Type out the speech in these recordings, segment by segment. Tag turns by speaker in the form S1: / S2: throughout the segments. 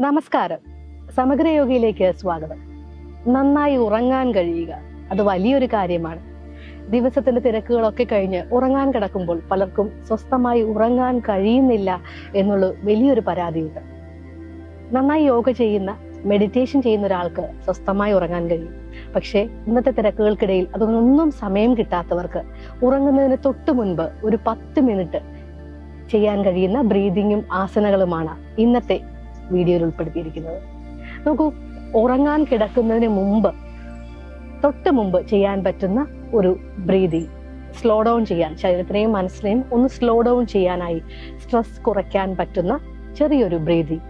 S1: നമസ്കാരം. സമഗ്രയോഗയിലേക്ക് സ്വാഗതം. നന്നായി ഉറങ്ങാൻ കഴിയുക അത് വലിയൊരു കാര്യമാണ്. ദിവസത്തിന്റെ തിരക്കുകളൊക്കെ കഴിഞ്ഞ് ഉറങ്ങാൻ കിടക്കുമ്പോൾ പലർക്കും സ്വസ്ഥമായി ഉറങ്ങാൻ കഴിയുന്നില്ല എന്നുള്ള വലിയൊരു പരാതിയുണ്ട്. നന്നായി യോഗ ചെയ്യുന്ന മെഡിറ്റേഷൻ ചെയ്യുന്ന ഒരാൾക്ക് സ്വസ്ഥമായി ഉറങ്ങാൻ കഴിയും. പക്ഷേ ഇന്നത്തെ തിരക്കുകൾക്കിടയിൽ അതൊന്നും സമയം കിട്ടാത്തവർക്ക് ഉറങ്ങുന്നതിന് തൊട്ട് മുൻപ് ഒരു പത്ത് മിനിറ്റ് ചെയ്യാൻ കഴിയുന്ന ബ്രീതിങ്ങും ആസനകളുമാണ് ഇന്നത്തെ വീഡിയോയിൽ ഉൾപ്പെടുത്തിയിരിക്കുന്നത്. നോക്കൂ ഉറങ്ങാൻ കിടക്കുന്നതിന് മുമ്പ് തൊട്ട് മുമ്പ് ചെയ്യാൻ പറ്റുന്ന ഒരു ബ്രീതിങ് സ്ലോ ഡൗൺ ചെയ്യാൻ ശരീരത്തിനെയും മനസ്സിനെയും ഒന്ന് സ്ലോ ഡൗൺ ചെയ്യാനായി സ്ട്രെസ് കുറയ്ക്കാൻ പറ്റുന്ന ചെറിയൊരു ബ്രീതിങ്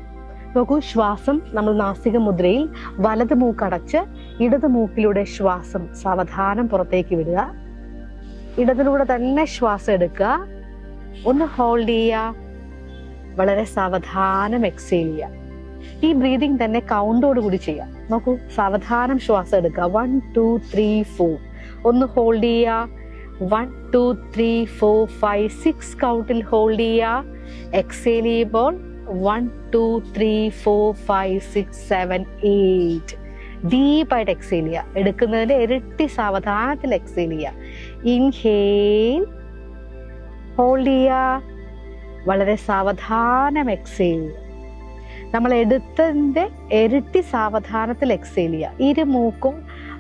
S1: നോക്കൂ ശ്വാസം നമ്മൾ നാസിക മുദ്രയിൽ വലത് മൂക്കടച്ച് ഇടത് മൂക്കിലൂടെ ശ്വാസം സാവധാനം പുറത്തേക്ക് വിടുക. ഇടതിലൂടെ തന്നെ ശ്വാസം എടുക്കുക. ഒന്ന് ഹോൾഡ് ചെയ്യുക. വളരെ സാവധാനം എക്സേൽ ചെയ്യുക. ഈ ബ്രീതിങ് തന്നെ കൗണ്ടോട് കൂടി ചെയ്യാം നോക്കൂ സാവധാനം ശ്വാസം എടുക്കുക. വൺ ടു ത്രീ ഫോർ ഒന്ന് ഹോൾഡ് ചെയ്യുക. One two three four five six കൗണ്ടിൽ hold ചെയ്യുക. എക്സേൽ ചെയ്യുമ്പോൾ one two three four five six seven eight ഡീപ്പായിട്ട് എക്സേൽ ചെയ്യുക. എടുക്കുന്നതിന്റെ ഇരട്ടി സാവധാനത്തിൽ എക്സേൽ ചെയ്യുക. ഇൻഹേൽ ഹോൾഡ് ചെയ്യുക. വളരെ സാവധാനം എക്സേൽ ചെയ്യുക. നമ്മൾ എടുത്തതിന്റെ ഇരട്ടി സാവധാനത്തിൽ എക്സേൽ ചെയ്യുക. ഇരു മൂക്കും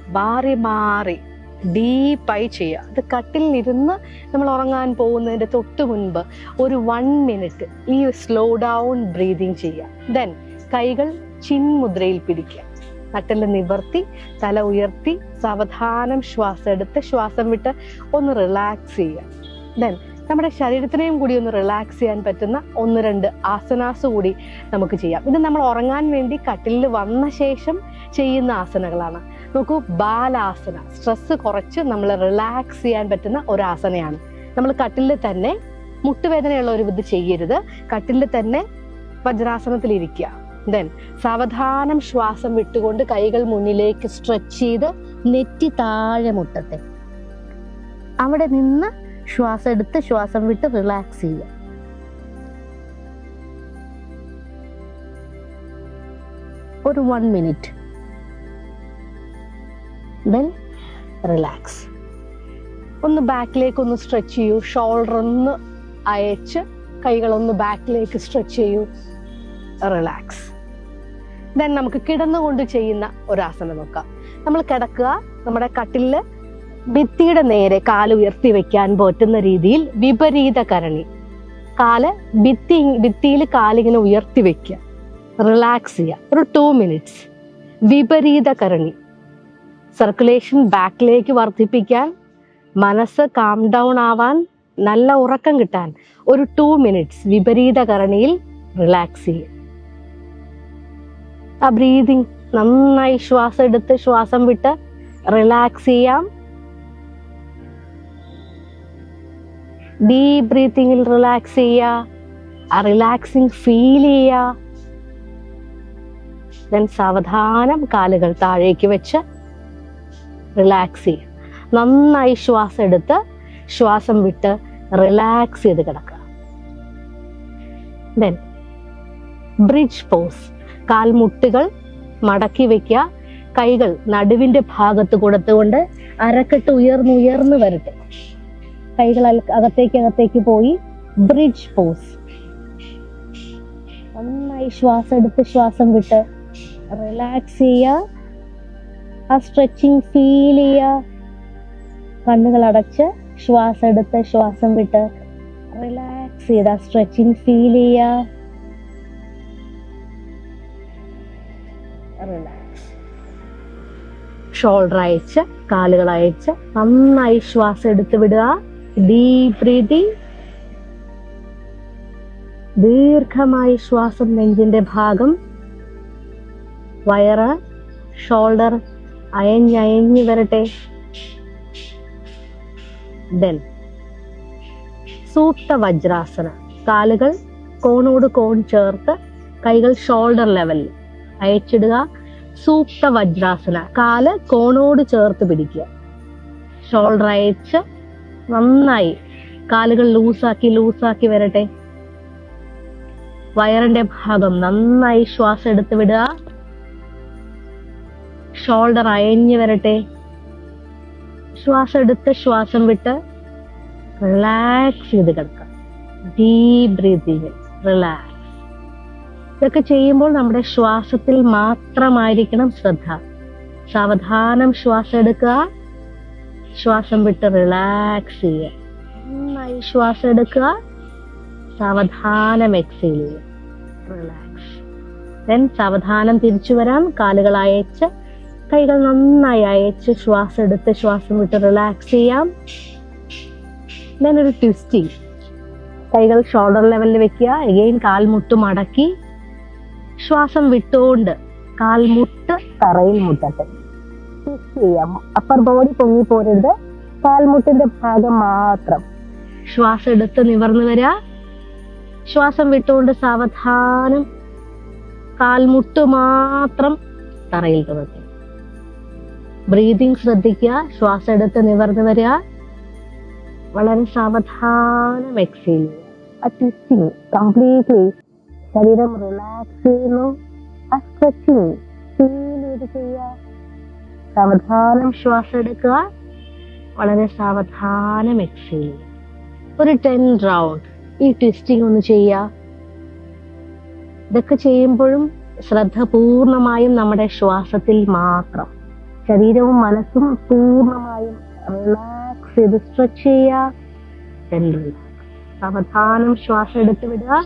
S1: മാറി മാറി ഡീപ്പായി ചെയ്യുക. അത് കട്ടിലിരുന്ന് നമ്മൾ ഉറങ്ങാൻ പോകുന്നതിന്റെ തൊട്ട് മുൻപ് ഒരു വൺ മിനിറ്റ് ഈ സ്ലോ ഡൗൺ ബ്രീതിങ് ചെയ്യുക. ദെൻ കൈകൾ ചിൻമുദ്രയിൽ പിടിക്കുക. നട്ടിൽ നിവർത്തി തല ഉയർത്തി സാവധാനം ശ്വാസം എടുത്ത് ശ്വാസം വിട്ട് ഒന്ന് റിലാക്സ് ചെയ്യുക. ദെൻ നമ്മുടെ ശരീരത്തിനെയും കൂടി ഒന്ന് റിലാക്സ് ചെയ്യാൻ പറ്റുന്ന ഒന്ന് രണ്ട് ആസനാസ് കൂടി നമുക്ക് ചെയ്യാം. ഇത് നമ്മൾ ഉറങ്ങാൻ വേണ്ടി കട്ടിലിൽ വന്ന ശേഷം ചെയ്യുന്ന ആസനകളാണ്. നോക്കൂ ബാലാസന. സ്ട്രെസ് കുറച്ച് നമ്മൾ റിലാക്സ് ചെയ്യാൻ പറ്റുന്ന ഒരു ആസനയാണ്. നമ്മൾ കട്ടിലിൽ തന്നെ മുട്ടുവേദനയുള്ള ഒരു ഇത് ചെയ്യരുത്. കട്ടിലിൽ തന്നെ വജ്രാസനത്തിൽ ഇരിക്കുക. ദെൻ സാവധാനം ശ്വാസം വിട്ടുകൊണ്ട് കൈകൾ മുന്നിലേക്ക് സ്ട്രെച്ച് ചെയ്ത് നെറ്റി താഴെ മുട്ടത്തെ അവിടെ നിന്ന് ശ്വാസം എടുത്ത് ശ്വാസം വിട്ട് റിലാക്സ് ചെയ്യുക. ഒരു വൺ മിനിറ്റ് ദെൻ റിലാക്സ് ഒന്ന് ബാക്കിലേക്ക് ഒന്ന് സ്ട്രെച്ച് ചെയ്യൂ. ഷോൾഡർ ഒന്ന് അയച്ച് കൈകളൊന്ന് ബാക്കിലേക്ക് സ്ട്രെച്ച് ചെയ്യൂ. റിലാക്സ് ദെൻ നമുക്ക് കിടന്നുകൊണ്ട് ചെയ്യുന്ന ഒരു ആസനം നോക്കാം. നമ്മൾ കിടക്കുക നമ്മുടെ കട്ടിലിൽ ഭിത്തിയുടെ നേരെ കാൽ ഉയർത്തി വെക്കാൻ പറ്റുന്ന രീതിയിൽ വിപരീത കരണി. കാൽ ഭിത്തി ഭിത്തിയിൽ കാലിങ്ങനെ ഉയർത്തി വെക്കുക. റിലാക്സ് ചെയ്യുക. ഒരു ടു മിനിറ്റ്സ് വിപരീത കരണി. സർക്കുലേഷൻ ബാക്കിലേക്ക് വർദ്ധിപ്പിക്കാൻ മനസ്സ് കാം ഡൗൺ ആവാൻ നല്ല ഉറക്കം കിട്ടാൻ ഒരു ടു മിനിറ്റ്സ് വിപരീത കരണിയിൽ റിലാക്സ് ചെയ്യുക. ആ ബ്രീതിങ് നന്നായി ശ്വാസം എടുത്ത് ശ്വാസം വിട്ട് റിലാക്സ് ചെയ്യാം. ഡീപ് ബ്രീത്തിങ്ങിൽ റിലാക്സ് ചെയ്യുക. ആ റിലാക്സിങ് ഫീൽ ചെയ്യുക. ദെൻ സാവധാനം കാലുകൾ താഴേക്ക് വെച്ച് റിലാക്സ് ചെയ്യുക. നന്നായി ശ്വാസം എടുത്ത് ശ്വാസം വിട്ട് റിലാക്സ് ചെയ്ത് കിടക്കുക. ദെൻ ബ്രിഡ്ജ് പോസ് കാൽമുട്ടുകൾ മടക്കി വെക്കുക. കൈകൾ നടുവിന്റെ ഭാഗത്ത് കൊടുത്തുകൊണ്ട് അരക്കെട്ട് ഉയർന്നുയർന്ന് ഉയർന്ന് വരട്ടെ. കൈകൾ അകത്തേക്ക് അകത്തേക്ക് പോയി ബ്രിഡ്ജ് പോസ് നന്നായി ശ്വാസം എടുത്ത് ശ്വാസം വിട്ട് റിലാക്സ് ചെയ്യുക. ആ സ്ട്രെച്ചിങ് ഫീൽ ചെയ്യുക. കണ്ണുകൾ അടച്ച് ശ്വാസം എടുത്ത് ശ്വാസം വിട്ട് റിലാക്സ് ചെയ്ത് ആ സ്ട്രെച്ചിങ് ഫീൽ ചെയ്യുക. റിലാക്സ് ഷോൾഡർ അയച്ച് കാലുകൾ അയച്ച് നന്നായി ശ്വാസം എടുത്ത് വിടുക. ഡീപ് ബ്രീതിങ് ദീർഘമായി ശ്വാസം നെഞ്ചിന്റെ ഭാഗം. വയറ് ഷോൾഡർ അയഞ്ഞയഞ്ഞു വരട്ടെ. ദെൻ സൂക്ത വജ്രാസന. കാലുകൾ കോണോട് കോൺ ചേർത്ത് കൈകൾ ഷോൾഡർ ലെവലിൽ അയച്ചിടുക. സൂക്ത വജ്രാസന. കാൽ കോണോട് ചേർത്ത് പിടിക്കുക. ഷോൾഡർ അയച്ച് നന്നായി. കാലുകൾ ലൂസാക്കി ലൂസാക്കി വരട്ടെ. വയറിന്റെ ഭാഗം നന്നായി ശ്വാസം എടുത്ത് വിടുക. ഷോൾഡർ അയഞ്ഞു വരട്ടെ. ശ്വാസം എടുത്ത് ശ്വാസം വിട്ട് റിലാക്സ് ചെയ്ത് കിടക്കുക. ഡീപ് ബ്രീതിങ് റിലാക്സ് ഇതൊക്കെ ചെയ്യുമ്പോൾ നമ്മുടെ ശ്വാസത്തിൽ മാത്രമായിരിക്കണം ശ്രദ്ധ. സാവധാനം ശ്വാസം എടുക്കുക. ശ്വാസം വിട്ട് റിലാക്സ് ചെയ്യുക. നന്നായി ശ്വാസം എടുക്കുക. സാവധാനം എക്സേൽ ചെയ്യുക. റിലാക്സ് ദെൻ സാവധാനം തിരിച്ചു വരാം കാലുകൾ അയച്ച് കൈകൾ നന്നായി അയച്ച് ശ്വാസം എടുത്ത് ശ്വാസം വിട്ട് റിലാക്സ് ചെയ്യാം. ദെൻ ഒരു ട്വിസ്റ്റിംഗ് കൈകൾ ഷോൾഡർ ലെവലിൽ വെക്കുക. എഗെയിൻ കാൽമുട്ട് മടക്കി. ശ്വാസം വിട്ടുകൊണ്ട് കാൽമുട്ട് തറയിൽ മുട്ടട്ടെ. ട്വിസ്റ്റ് ചെയ്യാം. അപ്പർ ബോഡി പൊങ്ങി പോരരുത് കാൽമുട്ടിന്റെ ഭാഗം മാത്രം. ശ്വാസം എടുത്ത് നിവർന്നു വരാ. ശ്വാസം വിട്ടുകൊണ്ട് സാവധാനം. കാൽമുട്ട് മാത്രം തറയിൽ തുറക്കുക. ബ്രീതിങ് ശ്രദ്ധിക്കുക. ശ്വാസം എടുത്ത് നിവർന്നു വരിക വളരെ സാവധാനം എക്സീൽ ആ ട്വിസ്റ്റിങ് കംപ്ലീറ്റ്ലി ശരീരം റിലാക്സ് ചെയ്യുന്നു. ആ സ്ട്രെച്ചിങ് ഫീൽ ചെയ്ത് ചെയ്യുക. സാവധാനം ശ്വാസം എടുക്കുക. വളരെ സാവധാനം എക്സേ ഒരു ടെൻ റൗണ്ട് ഈ ട്വിസ്റ്റിംഗ് ഒന്ന് ചെയ്യുക. ഇതൊക്കെ ചെയ്യുമ്പോഴും ശ്രദ്ധ പൂർണമായും നമ്മുടെ ശ്വാസത്തിൽ മാത്രം. ശരീരവും മനസ്സും പൂർണമായും റിലാക്സ് ചെയ്ത് സ്ട്രെച്ച് ചെയ്യുക. സാവധാനം ശ്വാസം എടുത്ത് വിടുക.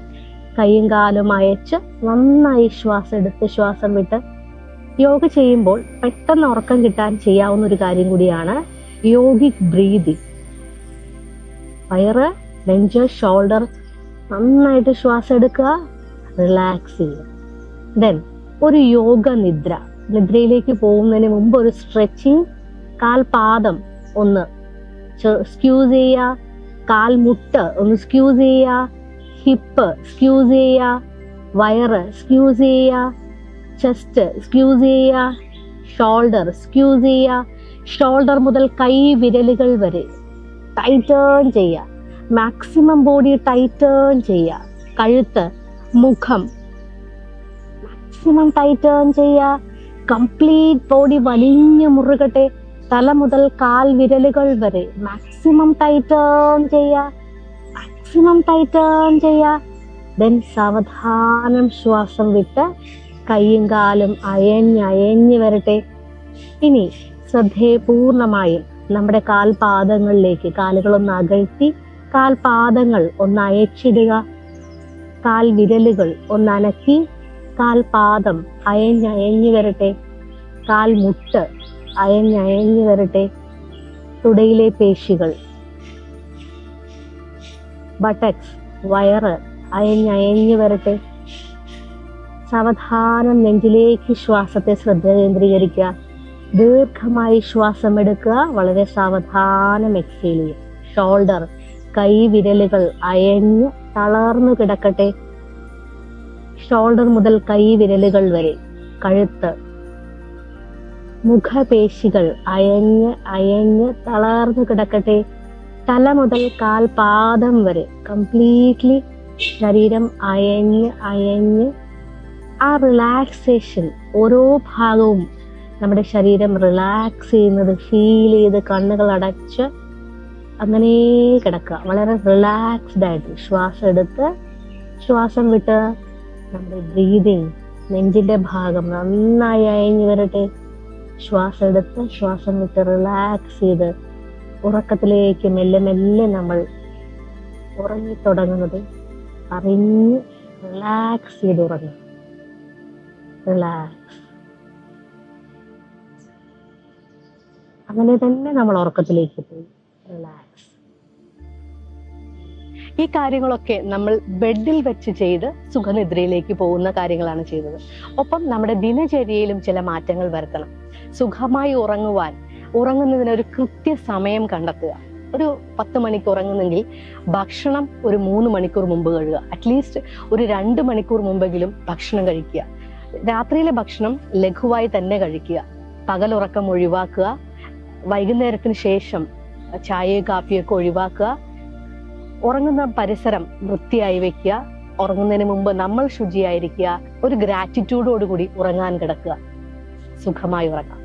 S1: കൈയും കാലും അയച്ച് നന്നായി ശ്വാസം എടുത്ത് ശ്വാസം വിട്ട് യോഗ ചെയ്യുമ്പോൾ പെട്ടെന്ന് ഉറക്കം കിട്ടാൻ ചെയ്യാവുന്ന ഒരു കാര്യം കൂടിയാണ് യോഗിക് ബ്രീതിങ് വയറ് നെഞ്ച് ഷോൾഡർ നന്നായിട്ട് ശ്വാസം എടുക്കുക റിലാക്സ് ചെയ്യുക. ദെൻ ഒരു യോഗ നിദ്ര. നിദ്രയിലേക്ക് പോകുന്നതിന് മുമ്പ് ഒരു സ്ട്രെച്ചിങ് കാൽപാദം ഒന്ന് സ്ക്യൂസ് ചെയ്യുക കാൽമുട്ട് ഒന്ന് സ്ക്യൂസ് ചെയ്യുക ഹിപ്പ് സ്ക്യൂസ് ചെയ്യുക വയറ് സ്ക്യൂസ് ചെയ്യുക ചെസ്റ്റ് സ്ക്യൂസ് ചെയ്യുക. ഷോൾഡർ സ്ക്യൂസ് ചെയ്യുക. ഷോൾഡർ മുതൽ കൈ വിരലുകൾ വരെ ടൈറ്റേൺ ചെയ്യുക. മാക്സിമം ബോഡി ടൈറ്റേൺ ചെയ്യുക. കഴുത്ത് മുഖം മാക്സിമം ടൈറ്റേൺ ചെയ്യുക. കംപ്ലീറ്റ് ബോഡി വലിഞ്ഞു മുറുകട്ടെ. തല മുതൽ കാൽ വിരലുകൾ വരെ മാക്സിമം ടൈറ്റേൺ ചെയ്യുക. മാക്സിമം ടൈറ്റേൺ ചെയ്യുക. ദെൻ സാവധാനം ശ്വാസം വിട്ട് കൈയും കാലും അയഞ്ഞ് അയഞ്ഞ് വരട്ടെ. ഇനി ശ്രദ്ധയെ പൂർണമായും നമ്മുടെ കാൽപാദങ്ങളിലേക്ക് കാലുകളൊന്ന് അകഴ്ത്തി കാൽപാദങ്ങൾ ഒന്ന് അയച്ചിടുക. കാൽ വിരലുകൾ ഒന്ന് അനക്കി കാൽപാദം അയഞ്ഞയഞ്ഞു വരട്ടെ. കാൽമുട്ട് അയഞ്ഞയഞ്ഞു വരട്ടെ. തുടയിലെ പേശികൾ ബട്ടക്സ് വയറ് അയഞ്ഞയഞ്ഞു വരട്ടെ. സാവധാനം നെഞ്ചിലേക്ക് ശ്വാസത്തെ ശ്രദ്ധ കേന്ദ്രീകരിക്കുക. ദീർഘമായി ശ്വാസം എടുക്കുക വളരെ സാവധാനം എക്സേൽ ചെയ്യുക. ഷോൾഡർ കൈ വിരലുകൾ അയഞ്ഞ് തളർന്നു കിടക്കട്ടെ. ഷോൾഡർ മുതൽ കൈ വിരലുകൾ വരെ. കഴുത്ത്. മുഖപേശികൾ അയഞ്ഞ് അയഞ്ഞ് തളർന്നു കിടക്കട്ടെ. തല മുതൽ കാൽപാദം വരെ. കംപ്ലീറ്റ്ലി ശരീരം അയഞ്ഞ് അയഞ്ഞ് ആ റിലാക്സേഷൻ ഓരോ ഭാഗവും നമ്മുടെ ശരീരം റിലാക്സ് ചെയ്യുന്നത് ഫീൽ ചെയ്ത് കണ്ണുകൾ അടച്ച് അങ്ങനെ കിടക്കുക. വളരെ റിലാക്സ്ഡ് ആയിട്ട് ശ്വാസം എടുത്ത് ശ്വാസം വിട്ട് നമ്മുടെ ബ്രീതിങ് നെഞ്ചിന്റെ ഭാഗം നന്നായി അയഞ്ഞു വരട്ടെ. ശ്വാസം എടുത്ത് ശ്വാസം വിട്ട് റിലാക്സ് ചെയ്ത് ഉറക്കത്തിലേക്ക് മെല്ലെ മെല്ലെ നമ്മൾ ഉറങ്ങി തുടങ്ങുന്നത് അറിഞ്ഞ് റിലാക്സ് ചെയ്ത് ഉറങ്ങും റിലാക്സ് അങ്ങനെ തന്നെ നമ്മൾ ഉറക്കത്തിലേക്ക് പോയി. റിലാക്സ് ഈ കാര്യങ്ങളൊക്കെ നമ്മൾ ബെഡിൽ വെച്ച് ചെയ്ത് സുഖനിദ്രയിലേക്ക് പോകുന്ന കാര്യങ്ങളാണ് ചെയ്തത് ഒപ്പം നമ്മുടെ ദിനചര്യയിലും ചില മാറ്റങ്ങൾ വരുത്തണം. സുഖമായി ഉറങ്ങുവാൻ ഉറങ്ങുന്നതിന് ഒരു കൃത്യസമയം കണ്ടെത്തുക. ഒരു പത്ത് മണിക്ക് ഉറങ്ങുന്നെങ്കിൽ ഭക്ഷണം ഒരു മൂന്ന് മണിക്കൂർ മുമ്പ് കഴുകുക. അറ്റ്ലീസ്റ്റ് ഒരു രണ്ട് മണിക്കൂർ മുമ്പെങ്കിലും ഭക്ഷണം കഴിക്കുക. രാത്രിയിലെ ഭക്ഷണം ലഘുവായി തന്നെ കഴിക്കുക. പകലുറക്കം ഒഴിവാക്കുക. വൈകുന്നേരത്തിന് ശേഷം ചായയോ കാപ്പിയൊക്കെ ഒഴിവാക്കുക. ഉറങ്ങുന്ന പരിസരം വൃത്തിയായി വെക്കുക. ഉറങ്ങുന്നതിന് മുമ്പ് നമ്മൾ ശുചിയായിരിക്കുക. ഒരു ഗ്രാറ്റിറ്റ്യൂഡോടുകൂടി ഉറങ്ങാൻ കിടക്കുക. സുഖമായി ഉറങ്ങാം.